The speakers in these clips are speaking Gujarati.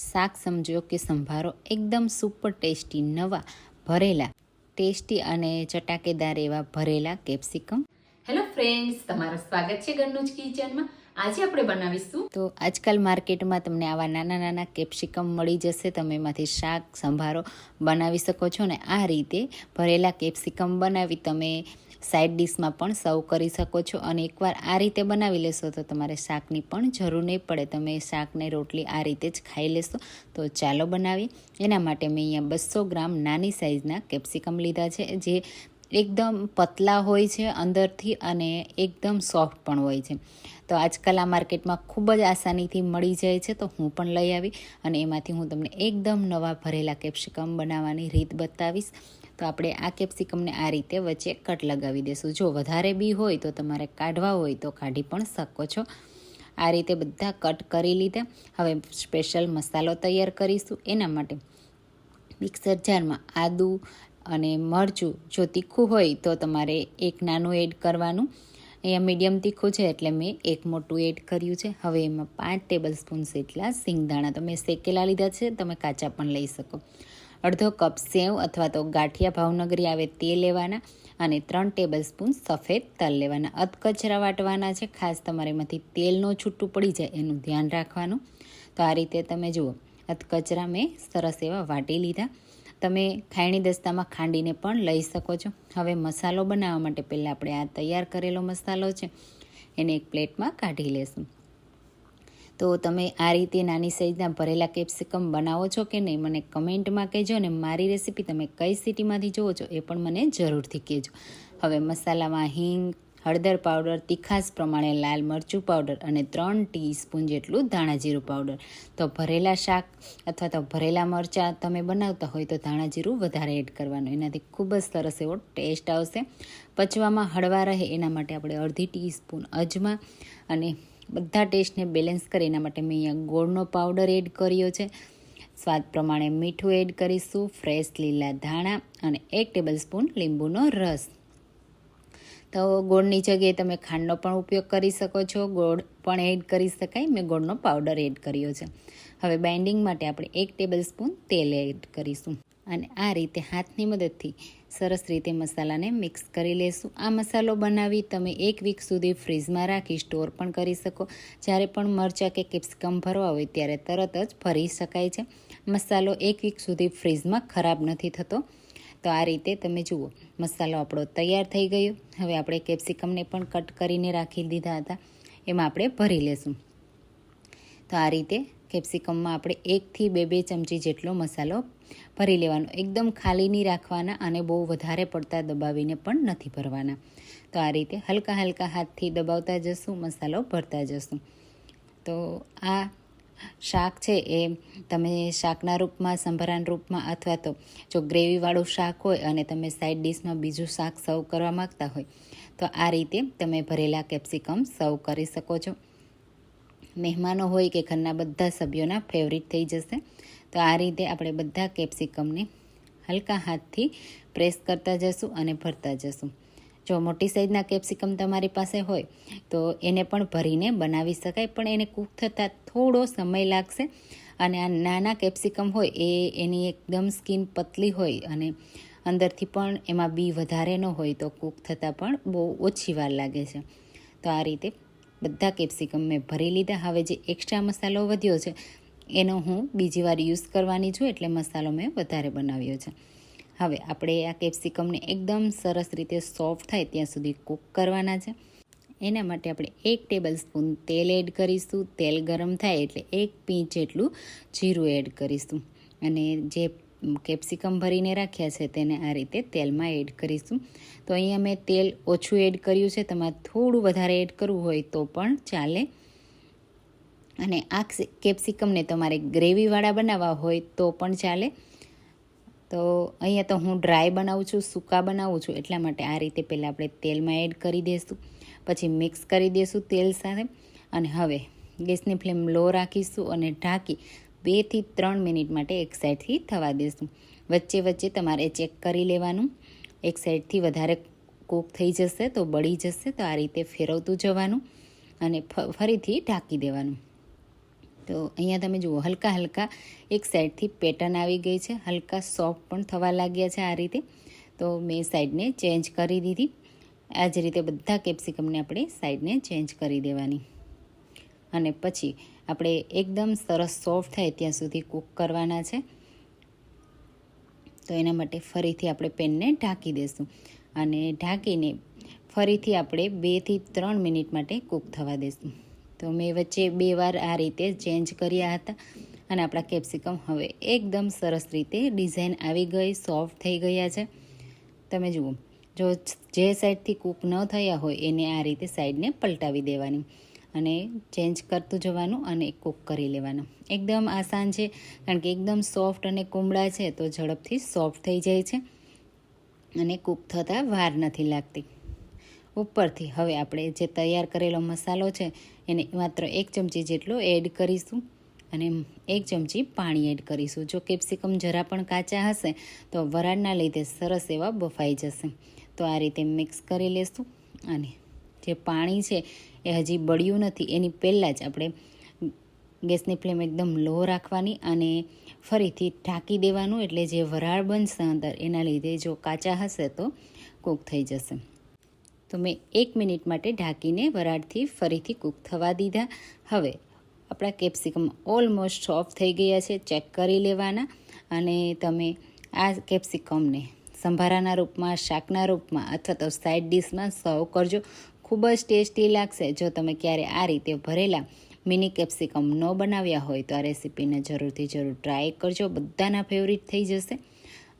શાક સમજો કે સંભારો એકદમ સુપર ટેસ્ટી નવા ભરેલા ટેસ્ટી અને ચટાકેદાર એવા ભરેલા કેપ્સિકમ હેલો ફ્રેન્ડ્સ તમારું સ્વાગત છે ઘરનું જ કિચનમાં. આજે આપણે બનાવીશું તો આજકાલ માર્કેટમાં તમને આવા નાના નાના કેપ્સિકમ મળી જશે. તમે એમાંથી શાક સંભારો બનાવી શકો છો ને આ રીતે ભરેલા કેપ્સિકમ બનાવી તમે સાઈડ ડિશમાં પણ સર્વ કરી શકો છો અને એકવાર આ રીતે બનાવી લેશો તો તમારે શાકની પણ જરૂર નહીં પડે. તમે શાકને રોટલી આ રીતે જ ખાઈ લેશો. તો ચાલો બનાવીએ. એના માટે મેં અહીંયા બસો ગ્રામ નાની સાઇઝના કેપ્સિકમ લીધા છે, જે એકદમ પતલા હોય છે અંદરથી અને એકદમ સોફ્ટ પણ હોય છે. તો આજકાલ આ માર્કેટમાં ખૂબ જ આસાનીથી મળી જાય છે, તો હું પણ લઈ આવી અને એમાંથી હું તમને એકદમ નવા ભરેલા કેપ્સિકમ બનાવવાની રીત બતાવીશ. તો આપણે આ કેપ્સિકમને આ રીતે વચ્ચે કટ લગાવી દઈશું જો વધારે બી હોય તો તમારે કાઢવા હોય તો કાઢી પણ શકો છો. આ રીતે બધા કટ કરી લીધા. હવે સ્પેશિયલ મસાલો તૈયાર કરીશું. એના માટે મિક્સર જારમાં આદું અને મરચું જો તીખું હોય તો તમારે એક નાનું એડ કરવાનું. અહીંયા મીડિયમ તીખું છે એટલે મેં એક મોટું એડ કર્યું છે. હવે એમાં પાંચ ટેબલ સ્પૂન જેટલા સિંગદાણા. તમે શેકેલા લીધા છે. તમે કાચા પણ લઈ શકો. અડધો કપ સેવ અથવા તો ગાંઠિયા ભાવનગરી આવે તે લેવાના અને ત્રણ ટેબલ સ્પૂન સફેદ તલ લેવાના. અધકચરા વાટવાના છે. ખાસ તમારે એમાંથી તેલનું છૂટું પડી જાય એનું ધ્યાન રાખવાનું. તો આ રીતે તમે જુઓ. અધકચરા મેં સરસ એવા વાટી લીધા. તમે ખાયણી દસ્તામાં ખાંડીને પણ લઈ શકો છો. હવે મસાલો બનાવવા માટે પહેલાં આપણે આ તૈયાર કરેલો મસાલો છે. એને એક પ્લેટમાં કાઢી લેશું. તો તમે આ રીતે નાની સાઈઝના ભરેલા કેપ્સિકમ બનાવો છો કે નહીં, મને કમેન્ટમાં કહેજો અને મારી રેસીપી તમે કઈ સિટીમાંથી જુઓ છો એ પણ મને જરૂરથી કહેજો. હવે મસાલામાં હિંગ, હળદર પાવડર, તીખાસ પ્રમાણે લાલ મરચું પાવડર અને ત્રણ ટીસ્પૂન જેટલું ધાણાજીરું પાવડર. તો ભરેલા શાક અથવા તો ભરેલા મરચાં તમે બનાવતા હોય તો ધાણાજીરું વધારે એડ કરવાનું. એનાથી ખૂબ જ સરસ એવો ટેસ્ટ આવશે. પચવામાં હળવા રહે એના માટે આપણે અડધી ટીસ્પૂન અજમા અને બધા ટેસ્ટને બેલેન્સ કરે એના માટે મેં અહીંયા ગોળનો પાવડર એડ કર્યો છે. સ્વાદ પ્રમાણે મીઠું એડ કરીશું, ફ્રેશ લીલા ધાણા અને એક ટેબલ સ્પૂન લીંબુનો રસ. તો ગોળની જગ્યાએ તમે ખાંડનો પણ ઉપયોગ કરી શકો છો. ગોળ પણ એડ કરી શકાય, મેં ગોળનો પાવડર એડ કર્યો છે. હવે બાઇન્ડિંગ માટે આપણે એક ટેબલ સ્પૂન તેલ એડ કરીશું. અને આ રીતે હાથની મદદથી સરસ રીતે મસાલાને મિક્સ કરી લેશું. આ મસાલો બનાવી તમે એક વીક સુધી ફ્રીજમાં રાખી સ્ટોર પણ કરી શકો. જ્યારે પણ મરચાં કે કેપ્સિકમ ભરવા હોય ત્યારે તરત જ ભરી શકાય છે. મસાલો એક વીક સુધી ફ્રીજમાં ખરાબ નથી થતો. તો આ રીતે તમે જુઓ, મસાલો આપણો તૈયાર થઈ ગયો. હવે આપણે કેપ્સિકમને પણ કટ કરીને રાખી દીધા હતા. એમાં આપણે ભરી લેશું. તો આ રીતે કેપ્સિકમમાં આપણે એકથી બે બે ચમચી જેટલો મસાલો ભરી લેવાનું. એકદમ ખાલી નહીં રાખવાના અને બહુ વધારે પડતા દબાવીને પણ નથી ભરવાના. તો આ રીતે હલકા હલકા હાથથી દબાવતા જશું, મસાલો ભરતા જશું. તો આ શાક છે એ તમે શાકના રૂપમાં, સંભારાના રૂપમાં અથવા તો જો ગ્રેવીવાળું શાક હોય અને તમે સાઈડ ડિશમાં બીજું શાક સર્વ કરવા માગતા હોય, તો આ રીતે તમે ભરેલા કેપ્સિકમ સર્વ કરી શકો છો. મહેમાનો હોય કે ઘરના બધા સભ્યોના ફેવરિટ થઈ જશે. તો આ રીતે આપણે બધા કેપ્સિકમને હલકા હાથથી પ્રેસ કરતા જશું અને ભરતા જશું. જો મોટી સાઈઝના કેપ્સિકમ તમારી પાસે હોય, તો એને પણ ભરીને બનાવી શકાય, પણ એને કૂક થતાં થોડો સમય લાગશે. અને આ નાના કેપ્સિકમ હોય, એ એની એકદમ સ્કિન પતલી હોય અને અંદરથી પણ એમાં બી વધારે ન હોય, તો કૂક થતાં પણ બહુ ઓછી વાર લાગે છે. તો આ રીતે બધા કેપ્સિકમ મેં ભરી લીધા. હવે જે એક્સ્ટ્રા મસાલો વધ્યો છે એનો હું બીજી વાર યુઝ કરવાની છું એટલે મસાલો મેં વધારે બનાવ્યો છે. હવે આપણે આ કેપ્સિકમને એકદમ સરસ રીતે સોફ્ટ થાય ત્યાં સુધી કૂક કરવાના છે. એના માટે આપણે એક ટેબલ સ્પૂન તેલ એડ કરીશું. તેલ ગરમ થાય એટલે એક પીંચ જેટલું જીરું એડ કરીશું. અને જે કેપ્સિકમ ભરીને રાખ્યા છે તેને આ રીતે તેલમાં એડ કરીશું. તો અહીંયા મેં તેલ ઓછું એડ કર્યું છે. તમારે થોડું વધારે એડ કરવું હોય તો પણ ચાલે. અને આ કેપ્સિકમને તમારે ગ્રેવીવાળા બનાવવા હોય તો પણ ચાલે. તો અહીંયા તો હું ડ્રાય બનાવું છું, સૂકા બનાવું છું, એટલા માટે આ રીતે પહેલાં આપણે તેલમાં એડ કરી દઈશું પછી મિક્સ કરી દઈશું તેલ સાથે. અને હવે ગેસની ફ્લેમ લો રાખીશું અને ઢાંકી બેથી ત્રણ મિનિટ માટે એક સાઈડથી થવા દઈશું વચ્ચે વચ્ચે તમારે ચેક કરી લેવાનું. એક સાઈડથી વધારે કૂક થઈ જશે તો બળી જશે, તો આ રીતે ફેરવતું જવાનું અને ફરીથી ઢાંકી દેવાનું. તો અહીંયા તમે જુઓ, હલકા હલકા એક સાઈડથી પેટર્ન આવી ગઈ છે. હલકા સોફ્ટ પણ થવા લાગ્યા છે આ રીતે. તો મેં સાઈડને ચેન્જ કરી દીધી. આ જ રીતે બધા કેપ્સિકમને આપણે સાઈડને ચેન્જ કરી દેવાની. અને પછી આપણે એકદમ સરસ સોફ્ટ થાય ત્યાં સુધી કૂક કરવાના છે. તો એના માટે ફરીથી આપણે પેનને ઢાંકી દઈશું અને ઢાંકીને ફરીથી આપણે બેથી ત્રણ મિનિટ માટે કૂક થવા દઈશું તો મેં વચ્ચે બે વાર આ રીતે ચેન્જ કર્યા હતા અને આપણા કેપ્સિકમ હવે એકદમ સરસ રીતે ડિઝાઇન આવી ગઈ સોફ્ટ થઈ ગયા છે. તમે જુઓ, જો જે સાઈડથી કૂક ન થયા હોય એને આ રીતે સાઈડને પલટાવી દેવાની અને ચેન્જ કરતું જવાનું અને કૂક કરી લેવાનું. એકદમ આસાન છે, કારણ કે એકદમ સોફ્ટ અને કુમળા છે તો ઝડપથી સોફ્ટ થઈ જાય છે અને કૂક થતાં વાર નથી લાગતી. ઉપરથી. હવે આપણે જે તૈયાર કરેલો મસાલો છે, એને માત્ર એક ચમચી જેટલો એડ કરીશું અને એક ચમચી પાણી એડ કરીશું. જો કેપ્સિકમ જરા પણ કાચા હશે, તો વરાળના લીધે સરસ એવા બફાઈ જશે. તો આ રીતે મિક્સ કરી લેશું અને જે પાણી છે, એ હજી બળ્યું નથી. એની પહેલાં જ આપણે ગેસની ફ્લેમ એકદમ લો રાખવાની અને ફરીથી ઢાંકી દેવાનું. એટલે જે વરાળ બનશે અંદર, એના લીધે જો કાચા હશે તો કૂક થઈ જશે. તો મેં એક મિનિટ માટે ઢાંકીને વરાળથી ફરીથી કૂક થવા દીધા. હવે આપણા કેપ્સિકમ ઓલમોસ્ટ સોફ્ટ થઈ ગયા છે, ચેક કરી લેવાના. અને તમે આ કેપ્સિકમને સંભારાના રૂપમાં, શાકના રૂપમાં અથવા તો સાઈડ ડિશમાં સર્વ કરજો. ખૂબ જ ટેસ્ટી લાગશે. જો તમે ક્યારે આ રીતે ભરેલા મિની કેપ્સિકમ ન બનાવ્યા હોય તો આ રેસીપીને જરૂરથી જરૂર ટ્રાય કરજો. બધાના ફેવરિટ થઈ જશે.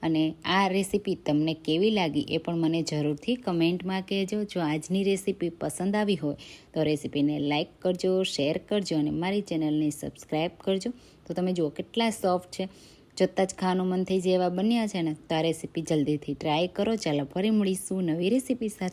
અને આ રેસીપી તમને કેવી લાગી એ પણ મને જરૂરથી કમેન્ટમાં કહેજો. જો આજની રેસીપી પસંદ આવી હોય તો રેસીપીને લાઇક કરજો, શેર કરજો અને મારી ચેનલને સબસ્ક્રાઈબ કરજો. તો તમે જુઓ કેટલા સોફ્ટ છે. જોતાં જ ખાવાનું મન થઈ જાય એવા બન્યા છે ને, તો આ રેસીપી જલ્દીથી ટ્રાય કરો. ચાલો ફરી મળીશું નવી રેસીપી સાથે.